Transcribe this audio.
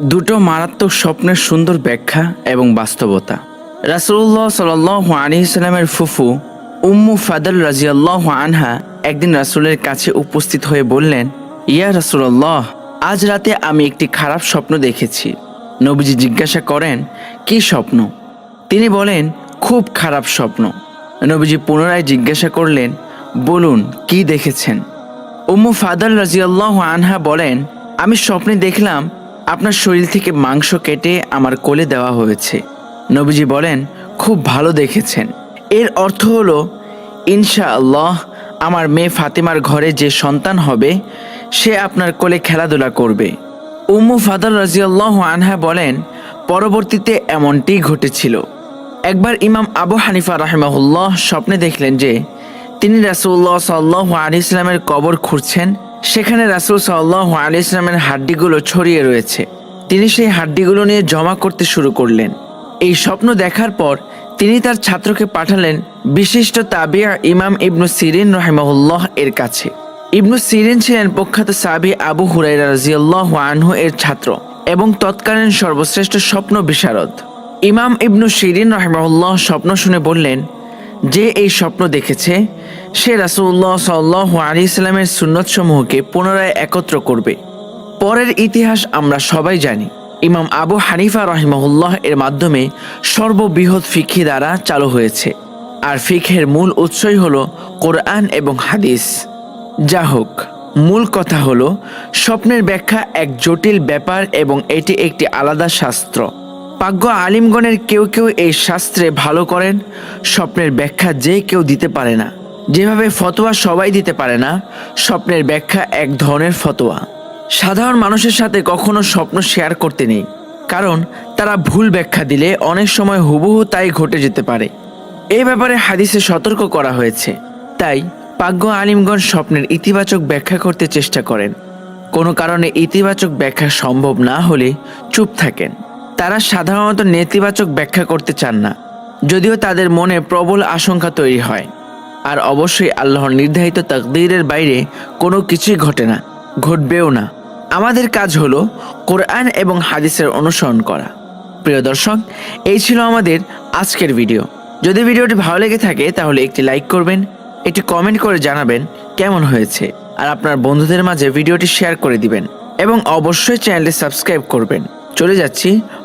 দুটো মারাত্মক স্বপ্নের সুন্দর ব্যাখ্যা এবং বাস্তবতা। রাসুল্লাহ সাল আলী ইসলামের ফুফু উম্মু ফাদল রাজিয়াল্লাহ আনহা একদিন রাসুলের কাছে উপস্থিত হয়ে বললেন, ইয়া রাসুল্লাহ আজ রাতে আমি একটি খারাপ স্বপ্ন দেখেছি। নবীজি জিজ্ঞাসা করেন, কি স্বপ্ন? তিনি বলেন, খুব খারাপ স্বপ্ন। নবীজি পুনরায় জিজ্ঞাসা করলেন, বলুন, কি দেখেছেন? উম্মু ফাদল রাজিয়াল্লাহ আনহা বলেন, আমি স্বপ্নে দেখলাম আপনার শরীর থেকে মাংস কেটে আমার কোলে দেওয়া হয়েছে। নবীজি বলেন, খুব ভালো দেখেছেন। এর অর্থ হলো ইনশা আল্লাহ আমার মেয়ে ফাতিমার ঘরে যে সন্তান হবে, সে আপনার কোলে খেলাধুলা করবে। উম্মু ফাদল রাজিয়াল্লাহ আনহা বলেন, পরবর্তীতে এমনটি ঘটেছিল। একবার ইমাম আবু হানিফা রাহেমাহুল্লাহ স্বপ্নে দেখলেন যে, তিনি রাসুল্লাহ সাল্লাহ আলি ইসলামের কবর খুঁড়ছেন সেখানে রাসুল সাল্লাহ আলি ইসলামের হাড্ডিগুলো ছড়িয়ে রয়েছে। তিনি সেই হাড্ডিগুলো নিয়ে জমা করতে শুরু করলেন। এই স্বপ্ন দেখার পর তিনি তার ছাত্রকে পাঠালেন বিশিষ্ট তাবিয়া ইমাম ইবনু সিরিন রহেমাহুল্লাহ এর কাছে। ইবনু সিরিন ছিলেন প্রখ্যাত সাবি আবু হুরাইরা রাজিয়াল্লাহ আনহু এর ছাত্র এবং তৎকালীন সর্বশ্রেষ্ঠ স্বপ্ন বিশারদ। ইমাম ইবনু শিরিন রহমাউল্লাহ স্বপ্ন শুনে বললেন যে এই স্বপ্ন দেখেছে, সে রাসুল্লাহ সাল্লাহ আলী ইসলামের সুন্নত সমূহকে পুনরায় একত্র করবে। পরের ইতিহাস আমরা সবাই জানি। ইমাম আবু হানিফা রহিমাহুল্লাহ এর মাধ্যমে সর্ববৃহৎ ফিখি দ্বারা চালু হয়েছে। আর ফিখের মূল উৎসই হল কোরআন এবং হাদিস। যা হোক মূল কথা হলো, স্বপ্নের ব্যাখ্যা এক জটিল ব্যাপার এবং এটি একটি আলাদা শাস্ত্র। পাজ্ঞ আলিমগণের কেউ কেউ এই শাস্ত্রে ভালো করেন, স্বপ্নের ব্যাখ্যা যে কেউ দিতে পারে না। যেভাবে ফতোয়া সবাই দিতে পারে না, স্বপ্নের ব্যাখ্যা এক ধরনের ফতোয়া। সাধারণ মানুষের সাথে কখনো স্বপ্ন শেয়ার করতে নেই, কারণ তারা ভুল ব্যাখ্যা দিলে অনেক সময় হুবহু তাই ঘটে যেতে পারে। এই ব্যাপারে হাদিসে সতর্ক করা হয়েছে। তাই পাজ্ঞ আলিমগণ স্বপ্নের ইতিবাচক ব্যাখ্যা করতে চেষ্টা করেন। কোনো কারণে ইতিবাচক ব্যাখ্যা সম্ভব না হলে চুপ থাকেন। তারা সাধারণত নেতিবাচক ব্যাখ্যা করতে চান না, যদিও তাদের মনে প্রবল আশঙ্কা তৈরি হয়। আর অবশ্যই আল্লাহর নির্ধারিত তাকদীরের বাইরে কোনো কিছুই ঘটে না, ঘটবেও না। আমাদের কাজ হলো কোরআন এবং হাদিসের অনুসরণ করা। প্রিয় দর্শক, এই ছিল আমাদের আজকের ভিডিও। যদি ভিডিওটি ভালো লেগে থাকে, তাহলে একটি লাইক করবেন, একটি কমেন্ট করে জানাবেন কেমন হয়েছে, আর আপনার বন্ধুদের মাঝে ভিডিওটি শেয়ার করে দিবেন, এবং অবশ্যই চ্যানেলটি সাবস্ক্রাইব করবেন। চলে যাচ্ছি